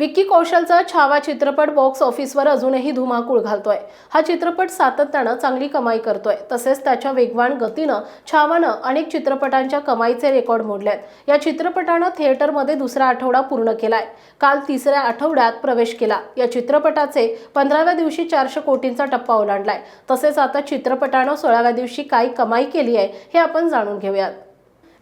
विक्की कौशलचा छावा चित्रपट बॉक्स ऑफिसवर अजूनही धुमाकूळ घालतोय. हा चित्रपट सातत्यानं चांगली कमाई करतोय. तसेच त्याच्या वेगवान गतीनं छावानं अनेक चित्रपटांच्या कमाईचे रेकॉर्ड मोडलेत. या चित्रपटानं थिएटरमध्ये दुसरा आठवडा पूर्ण केलाय. काल तिसऱ्या आठवड्यात प्रवेश केला. या चित्रपटाचे पंधराव्या दिवशी चारशे कोटींचा टप्पा ओलांडलाय. तसेच आता चित्रपटानं सोळाव्या दिवशी काय कमाई केली आहे हे आपण जाणून घेऊयात.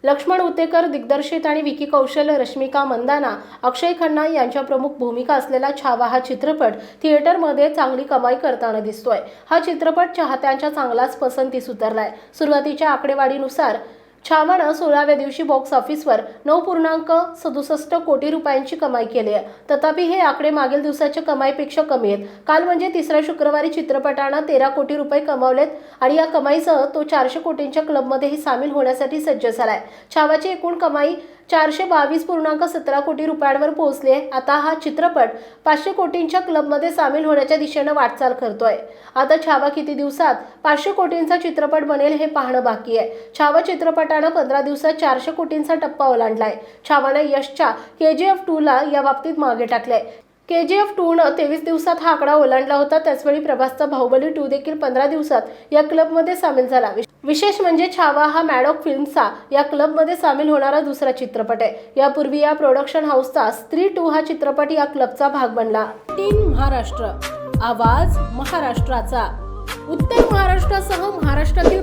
लक्ष्मण उतेकर दिग्दर्शित आणि विकी कौशल रश्मिका मंदाना अक्षय खन्ना यांच्या प्रमुख भूमिका असलेला छावा हा चित्रपट थिएटरमध्ये चांगली कमाई करताना दिसतोय. हा चित्रपट चाहत्यांच्या चांगलाच पसंतीस उतरलाय. सुरुवातीच्या आकडेवारीनुसार छावानं सोळाव्या दिवशी बॉक्स ऑफिसवर नऊ पूर्णांक सदुसष्ट कोटी रुपयांची कमाई केली आहे. तथापि हे आकडे मागील दिवसाच्या कमाईपेक्षा कमी आहेत. काल म्हणजे तिसऱ्या शुक्रवारी चित्रपटानं तेरा कोटी रुपये कमावलेत आणि या कमाईसह तो चारशे कोटींच्या क्लबमध्येही सामील होण्यासाठी सज्ज झालाय. छावाची एकूण कमाई चारशे बावीस पूर्णांक सतरा कोटी रुपयांवर पोहोचली आहे. आता हा चित्रपट पाचशे कोटींच्या क्लबमध्ये सामील होण्याच्या दिशेनं वाटचाल करतोय. आता छावा किती दिवसात पाचशे कोटींचा चित्रपट बनेल हे पाहणं बाकी आहे. छावा चित्रपट चित्रपटानं पंधरा दिवसात चारशे कोटींचा टप्पा ओलांडलाय. छावानं यशच्या के जी एफ टूला या बाबतीत मागे टाकलंय. के जी एफ टूनं तेवीस दिवसात हा आकडा ओलांडला होता. त्याचवेळी प्रभासचा बाहुबली टू देखील पंधरा दिवसात या क्लबमध्ये सामील झाला. विशेष म्हणजे छावा हा मॅडॉक फिल्मचा या क्लबमध्ये सामील होणारा दुसरा चित्रपट आहे. यापूर्वी या प्रोडक्शन हाऊसचा स्त्री टू हा चित्रपट या क्लबचा भाग बनला. तीन महाराष्ट्र आवाज महाराष्ट्राचा. उत्तर महाराष्ट्रासह महाराष्ट्र